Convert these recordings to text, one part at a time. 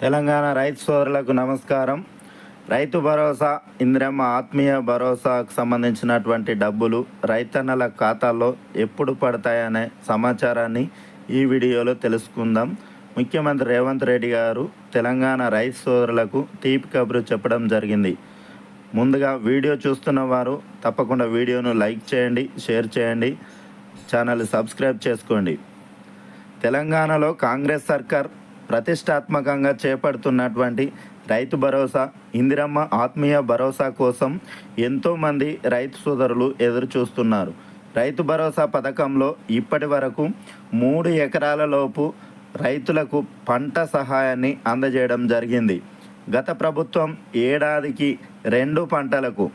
తెలంగాణ రైతు సోదరులకు నమస్కారం. రైతు భరోసా ఇందిరమ్మ ఆత్మీయ భరోసాకు సంబంధించినటువంటి డబ్బులు రైతన్నల ఖాతాల్లో ఎప్పుడు పడతాయనే సమాచారాన్ని ఈ వీడియోలో తెలుసుకుందాం. ముఖ్యమంత్రి రేవంత్ రెడ్డి గారు తెలంగాణ రైతు సోదరులకు తీపి కబురు చెప్పడం జరిగింది. ముందుగా వీడియో చూస్తున్న వారు తప్పకుండా వీడియోను లైక్ చేయండి షేర్ చేయండి ఛానల్ సబ్స్క్రైబ్ చేసుకోండి. తెలంగాణలో కాంగ్రెస్ సర్కార్ ప్రతిష్టాత్మకంగా చేపడుతున్నటువంటి రైతు భరోసా ఇందిరమ్మ ఆత్మీయ భరోసా కోసం ఎంతోమంది రైతు సోదరులు ఎదురు చూస్తున్నారు రైతు భరోసా పథకంలో ఇప్పటి వరకు మూడు ఎకరాలలోపు రైతులకు పంట సహాయాన్ని అందజేయడం జరిగింది. గత ప్రభుత్వం ఏడాదికి రెండు పంటలకు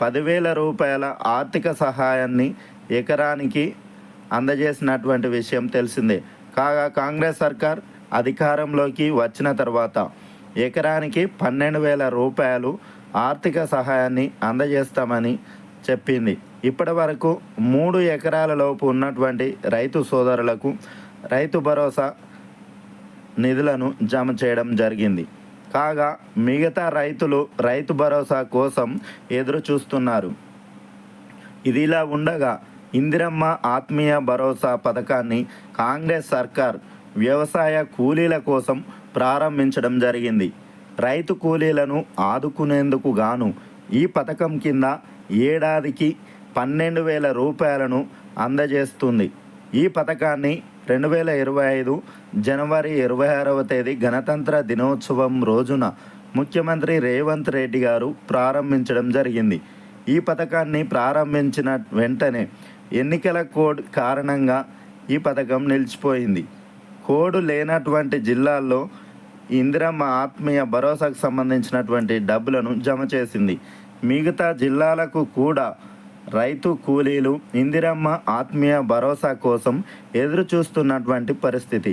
పదివేల రూపాయల ఆర్థిక సహాయాన్ని ఎకరానికి అందజేసినటువంటి విషయం తెలిసిందే. కాగా కాంగ్రెస్ సర్కార్ అధికారంలోకి వచ్చిన తర్వాత ఎకరానికి పన్నెండు వేల రూపాయలు ఆర్థిక సహాయాన్ని అందజేస్తామని చెప్పింది. ఇప్పటి వరకు మూడు ఎకరాల లోపు ఉన్నటువంటి రైతు సోదరులకు రైతు భరోసా నిధులను జమ చేయడం జరిగింది. కాగా మిగతా రైతులు రైతు భరోసా కోసం ఎదురు చూస్తున్నారు ఇదిలా ఉండగా ఇందిరమ్మ ఆత్మీయ భరోసా పథకాన్ని కాంగ్రెస్ సర్కార్ వ్యవసాయ కూలీల కోసం ప్రారంభించడం జరిగింది. రైతు కూలీలను ఆదుకునేందుకు గాను ఈ పథకం కింద ఏడాదికి పన్నెండు వేల రూపాయలను అందజేస్తుంది. ఈ పథకాన్ని రెండు వేల ఇరవై ఐదు జనవరి ఇరవై ఆరవ తేదీ గణతంత్ర దినోత్సవం రోజున ముఖ్యమంత్రి రేవంత్ రెడ్డి గారు ప్రారంభించడం జరిగింది. ఈ పథకాన్ని ప్రారంభించిన వెంటనే ఎన్నికల కోడ్ కారణంగా ఈ పథకం నిలిచిపోయింది. కోడ్ లేనటువంటి జిల్లాల్లో ఇందిరమ్మ ఆత్మీయ భరోసాకు సంబంధించినటువంటి డబ్బులను జమ చేసింది. మిగతా జిల్లాలకు కూడా రైతు కూలీలు ఇందిరమ్మ ఆత్మీయ భరోసా కోసం ఎదురు చూస్తున్నటువంటి పరిస్థితి.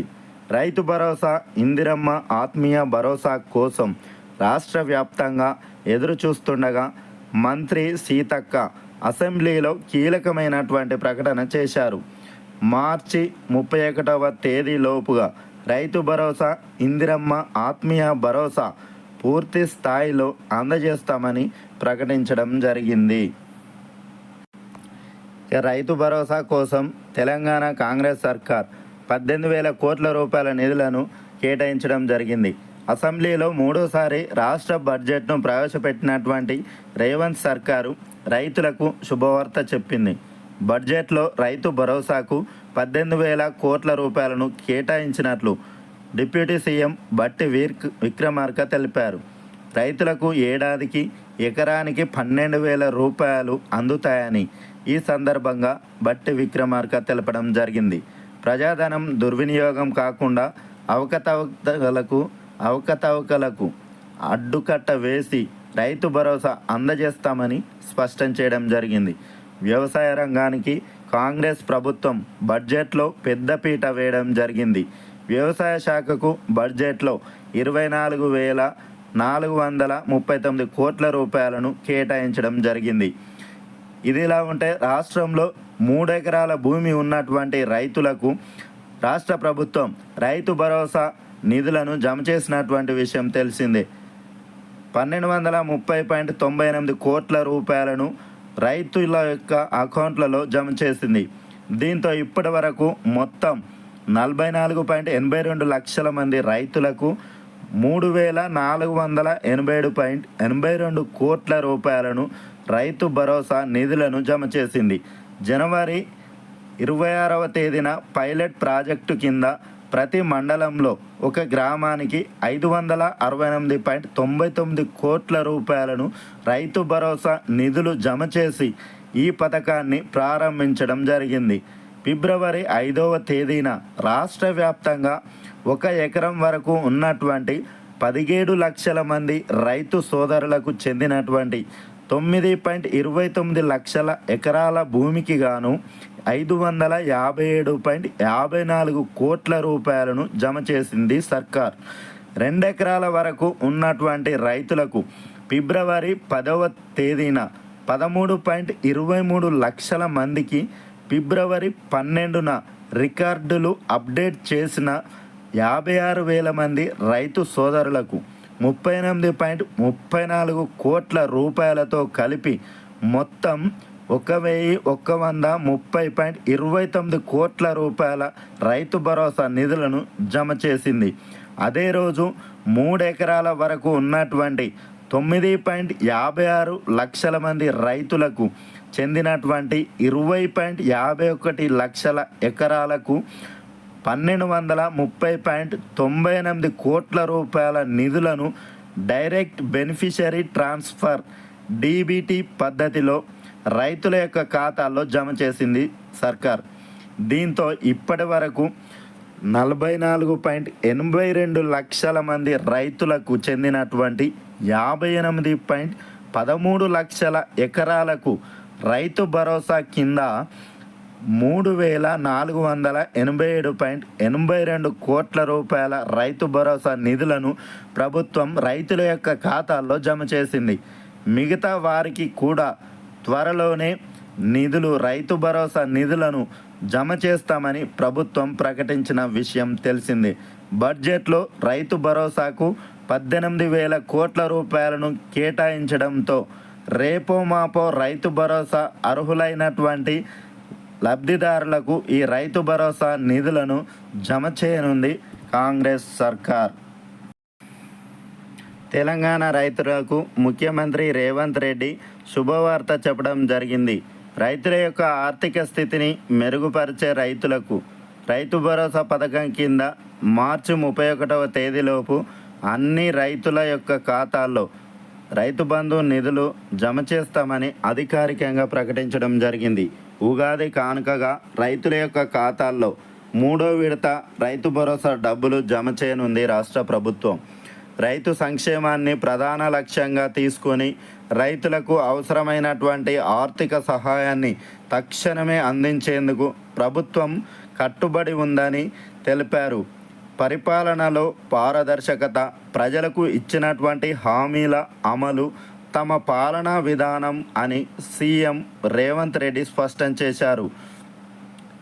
రైతు భరోసా ఇందిరమ్మ ఆత్మీయ భరోసా కోసం రాష్ట్ర వ్యాప్తంగా ఎదురు చూస్తుండగా మంత్రి సీతక్క అసెంబ్లీలో కీలకమైనటువంటి ప్రకటన చేశారు. మార్చి ముప్పై ఒకటవ తేదీలోపుగా రైతు భరోసా ఇందిరమ్మ ఆత్మీయ భరోసా పూర్తి స్థాయిలో అందజేస్తామని ప్రకటించడం జరిగింది. రైతు భరోసా కోసం తెలంగాణ కాంగ్రెస్ సర్కార్ పద్దెనిమిది వేల కోట్ల రూపాయల నిధులను కేటాయించడం జరిగింది. అసెంబ్లీలో మూడోసారి రాష్ట్ర బడ్జెట్ను ప్రవేశపెట్టినటువంటి రేవంత్ సర్కారు రైతులకు శుభవార్త చెప్పింది. బడ్జెట్లో రైతు భరోసాకు పద్దెనిమిది వేల కోట్ల రూపాయలను కేటాయించినట్లు డిప్యూటీ సీఎం బట్టి వీర్ విక్రమార్క తెలిపారు. రైతులకు ఏడాదికి ఎకరానికి పన్నెండు వేల రూపాయలు అందుతాయని ఈ సందర్భంగా బట్టి విక్రమార్క తెలపడం జరిగింది. ప్రజాధనం దుర్వినియోగం కాకుండా అవకతవకలకు అవకతవకలకు అడ్డుకట్ట వేసి రైతు భరోసా అందజేస్తామని స్పష్టం చేయడం జరిగింది. వ్యవసాయ రంగానికి కాంగ్రెస్ ప్రభుత్వం బడ్జెట్లో పెద్దపీట వేయడం జరిగింది. వ్యవసాయ శాఖకు బడ్జెట్లో ఇరవై నాలుగు వేల నాలుగు వందల ముప్పై తొమ్మిది కోట్ల రూపాయలను కేటాయించడం జరిగింది. ఇదిలా ఉంటే రాష్ట్రంలో మూడు ఎకరాల భూమి ఉన్నటువంటి రైతులకు రాష్ట్ర ప్రభుత్వం రైతు భరోసా నిధులను జమ చేసినటువంటి విషయం తెలిసిందే. పన్నెండు వందల ముప్పై పాయింట్ తొంభై ఎనిమిది కోట్ల రూపాయలను రైతుల యొక్క అకౌంట్లలో జమ చేసింది. దీంతో ఇప్పటి వరకు మొత్తం నలభై నాలుగు పాయింట్ ఎనభై రెండు లక్షల మంది రైతులకు మూడు వేల నాలుగు వందల ఎనభై ఏడు పాయింట్ ఎనభై రెండు కోట్ల రూపాయలను రైతు భరోసా నిధులను జమ చేసింది. జనవరి ఇరవై ఆరవ తేదీన పైలట్ ప్రాజెక్టు కింద ప్రతి మండలంలో ఒక గ్రామానికి ఐదు వందల అరవై ఎనిమిది పాయింట్ తొంభై తొమ్మిది కోట్ల రూపాయలను రైతు భరోసా నిధులు జమ చేసి ఈ పథకాన్ని ప్రారంభించడం జరిగింది. ఫిబ్రవరి ఐదవ తేదీన రాష్ట్ర వ్యాప్తంగా ఒక ఎకరం వరకు ఉన్నటువంటి పదిహేడు లక్షల మంది రైతు సోదరులకు చెందినటువంటి తొమ్మిది పాయింట్ ఇరవై తొమ్మిది లక్షల ఎకరాల భూమికి గాను ఐదు వందల యాభై ఏడు పాయింట్ యాభై నాలుగు కోట్ల రూపాయలను జమ చేసింది సర్కార్. రెండెకరాల వరకు ఉన్నటువంటి రైతులకు ఫిబ్రవరి పదవ తేదీన పదమూడు పాయింట్ ఇరవై మూడు లక్షల మందికి ఫిబ్రవరి పన్నెండున రికార్డులు అప్డేట్ చేసిన యాభై ఆరు వేల మంది రైతు సోదరులకు ముప్పై ఎనిమిది పాయింట్ ముప్పై నాలుగు కోట్ల రూపాయలతో కలిపి మొత్తం ఒక వెయ్యి ఒక్క వంద ముప్పై పాయింట్ ఇరవై తొమ్మిది కోట్ల రూపాయల రైతు భరోసా నిధులను జమ చేసింది. అదే రోజు మూడు ఎకరాల వరకు ఉన్నటువంటి తొమ్మిది పాయింట్ యాభై ఆరు లక్షల మంది రైతులకు చెందినటువంటి ఇరవై పాయింట్ యాభై ఒకటి లక్షల ఎకరాలకు పన్నెండు వందల ముప్పై పాయింట్ తొంభై ఎనిమిది కోట్ల రూపాయల నిధులను డైరెక్ట్ బెనిఫిషరీ ట్రాన్స్ఫర్ డీబీటీ పద్ధతిలో రైతుల యొక్క ఖాతాల్లో జమ చేసింది సర్కార్. దీంతో ఇప్పటి వరకు నలభై నాలుగు పాయింట్ ఎనభై రెండు లక్షల మంది రైతులకు చెందినటువంటి యాభై ఎనిమిది పాయింట్ పదమూడు లక్షల ఎకరాలకు రైతు భరోసా కింద మూడు వేల నాలుగు వందల ఎనభై ఏడు పాయింట్ ఎనభై రెండు కోట్ల రూపాయల రైతు భరోసా నిధులను ప్రభుత్వం రైతుల యొక్క ఖాతాల్లో జమ చేసింది. మిగతా వారికి కూడా త్వరలోనే నిధులు రైతు భరోసా నిధులను జమ చేస్తామని ప్రభుత్వం ప్రకటించిన విషయం తెలిసింది. బడ్జెట్లో రైతు భరోసాకు పద్దెనిమిది వేల కోట్ల రూపాయలను కేటాయించడంతో రేపో మాపో రైతు భరోసా అర్హులైనటువంటి లబ్ధిదారులకు ఈ రైతు భరోసా నిధులను జమ చేయనుంది కాంగ్రెస్ సర్కార్. తెలంగాణ రైతులకు ముఖ్యమంత్రి రేవంత్ రెడ్డి శుభవార్త చెప్పడం జరిగింది. రైతుల యొక్క ఆర్థిక స్థితిని మెరుగుపరిచే రైతులకు రైతు భరోసా పథకం కింద మార్చి ముప్పై ఒకటవ తేదీలోపు అన్ని రైతుల యొక్క ఖాతాల్లో రైతు బంధు నిధులు జమ చేస్తామని అధికారికంగా ప్రకటించడం జరిగింది. ఉగాది కానుకగా రైతుల యొక్క ఖాతాల్లో మూడో విడత రైతు భరోసా డబ్బులు జమ చేయనుంది రాష్ట్ర ప్రభుత్వం. రైతు సంక్షేమాన్ని ప్రధాన లక్ష్యంగా తీసుకొని రైతులకు అవసరమైనటువంటి ఆర్థిక సహాయాన్ని తక్షణమే అందించేందుకు ప్రభుత్వం కట్టుబడి ఉందని తెలిపారు. పరిపాలనలో పారదర్శకత ప్రజలకు ఇచ్చినటువంటి హామీల అమలు తమ పాలనా విధానం అని సీఎం రేవంత్ రెడ్డి స్పష్టం చేశారు.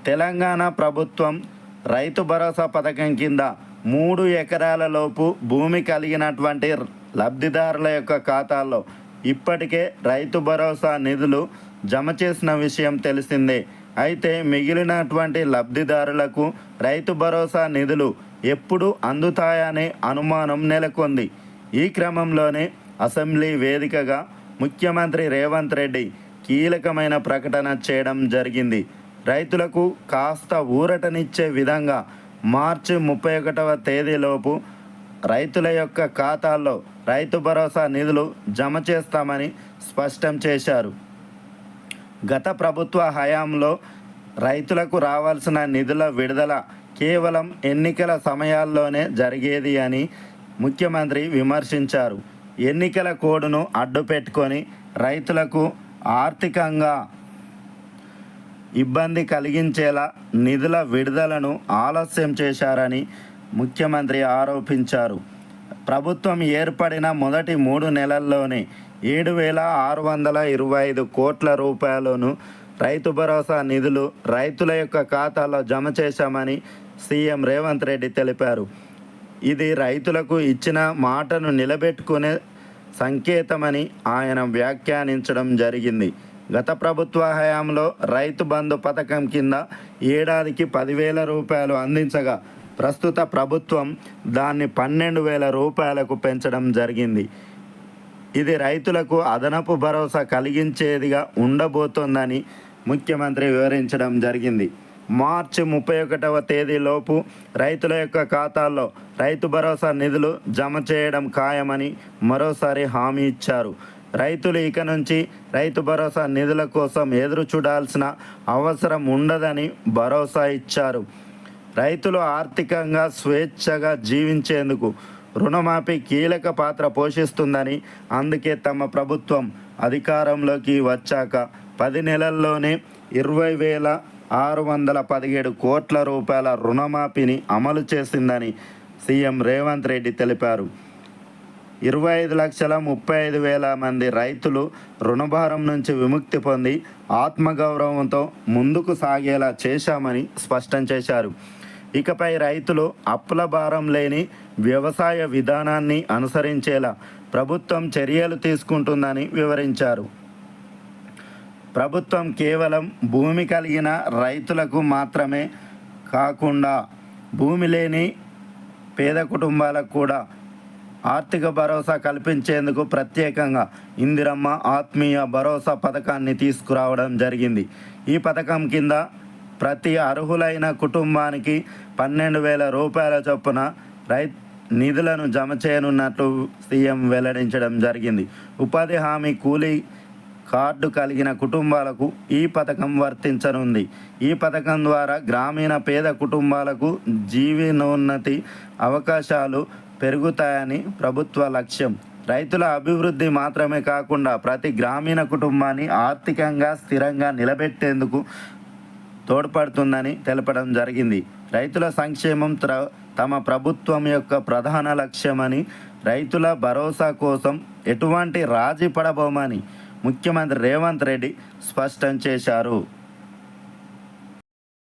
తెలంగాణ ప్రభుత్వం రైతు భరోసా పథకం కింద మూడు ఎకరాల లోపు భూమి కలిగినటువంటి లబ్ధిదారుల యొక్క ఖాతాల్లో ఇప్పటికే రైతు భరోసా నిధులు జమ చేసిన విషయం తెలిసిందే. అయితే మిగిలినటువంటి లబ్ధిదారులకు రైతు భరోసా నిధులు ఎప్పుడు అందుతాయనే అనుమానం నెలకొంది. ఈ క్రమంలోనే అసెంబ్లీ వేదికగా ముఖ్యమంత్రి రేవంత్ రెడ్డి కీలకమైన ప్రకటన చేయడం జరిగింది. రైతులకు కాస్త ఊరటనిచ్చే విధంగా మార్చి ముప్పై ఒకటవ తేదీలోపు రైతుల యొక్క ఖాతాల్లో రైతు భరోసా నిధులు జమ చేస్తామని స్పష్టం చేశారు. గత ప్రభుత్వ హయాంలో రైతులకు రావాల్సిన నిధుల విడుదల కేవలం ఎన్నికల సమయాల్లోనే జరిగేది అని ముఖ్యమంత్రి విమర్శించారు. ఎన్నికల కోడ్ను అడ్డుపెట్టుకొని రైతులకు ఆర్థికంగా ఇబ్బంది కలిగించేలా నిధుల విడుదలను ఆలస్యం చేశారని ముఖ్యమంత్రి ఆరోపించారు. ప్రభుత్వం ఏర్పడిన మొదటి మూడు నెలల్లోనే ఏడు వేల ఆరు వందల ఇరవై ఐదు కోట్ల రూపాయలను రైతు భరోసా నిధులు రైతుల యొక్క ఖాతాలో జమ చేశామని సీఎం రేవంత్ రెడ్డి తెలిపారు. ఇది రైతులకు ఇచ్చిన మాటను నిలబెట్టుకునే సంకేతమని ఆయన వ్యాఖ్యానించడం జరిగింది. గత ప్రభుత్వ హయాంలో రైతు బంధు పథకం కింద ఏడాదికి పదివేల రూపాయలు అందించగా ప్రస్తుత ప్రభుత్వం దాన్ని పన్నెండు వేల రూపాయలకు పెంచడం జరిగింది. ఇది రైతులకు అదనపు భరోసా కలిగించేదిగా ఉండబోతోందని ముఖ్యమంత్రి వివరించడం జరిగింది. మార్చి ముప్పై ఒకటవ తేదీలోపు రైతుల యొక్క ఖాతాల్లో రైతు భరోసా నిధులు జమ చేయడం ఖాయమని మరోసారి హామీ ఇచ్చారు. రైతులు ఇక నుంచి రైతు భరోసా నిధుల కోసం ఎదురు చూడాల్సిన అవసరం ఉండదని భరోసా ఇచ్చారు. రైతులు ఆర్థికంగా స్వేచ్ఛగా జీవించేందుకు రుణమాఫీ కీలక పాత్ర పోషిస్తుందని అందుకే తమ ప్రభుత్వం అధికారంలోకి వచ్చాక పది నెలల్లోనే ఇరవై వేల ఆరు వందల పదిహేడు కోట్ల రూపాయల రుణమాఫీని అమలు చేసిందని సీఎం రేవంత్ రెడ్డి తెలిపారు. ఇరవై ఐదు లక్షల ముప్పై ఐదు వేల మంది రైతులు రుణభారం నుంచి విముక్తి పొంది ఆత్మగౌరవంతో ముందుకు సాగేలా చేశామని స్పష్టం చేశారు. ఇకపై రైతులు అప్పుల భారం లేని వ్యవసాయ విధానాన్ని అనుసరించేలా ప్రభుత్వం చర్యలు తీసుకుంటుందని వివరించారు. ప్రభుత్వం కేవలం భూమి కలిగిన రైతులకు మాత్రమే కాకుండా భూమి లేని పేద కుటుంబాలకు కూడా ఆర్థిక భరోసా కల్పించేందుకు ప్రత్యేకంగా ఇందిరమ్మ ఆత్మీయ భరోసా పథకాన్ని తీసుకురావడం జరిగింది. ఈ పథకం కింద ప్రతి అర్హులైన కుటుంబానికి పన్నెండు వేల రూపాయల చొప్పున రై నిధులను జమ చేయనున్నట్లు సీఎం వెల్లడించడం జరిగింది. ఉపాధి హామీ కూలీ కార్డు కలిగిన కుటుంబాలకు ఈ పథకం వర్తించనుంది. ఈ పథకం ద్వారా గ్రామీణ పేద కుటుంబాలకు జీవనోన్నతి అవకాశాలు పెరుగుతాయని ప్రభుత్వ లక్ష్యం. రైతుల అభివృద్ధి మాత్రమే కాకుండా ప్రతి గ్రామీణ కుటుంబాన్ని ఆర్థికంగా స్థిరంగా నిలబెట్టేందుకు తోడ్పడుతుందని తెలపడం జరిగింది. రైతుల సంక్షేమం త్ర తమ ప్రభుత్వం యొక్క ప్రధాన లక్ష్యమని రైతుల భరోసా కోసం ఎటువంటి రాజీ పడబోమని ముఖ్యమంత్రి రేవంత్ రెడ్డి స్పష్టం చేశారు.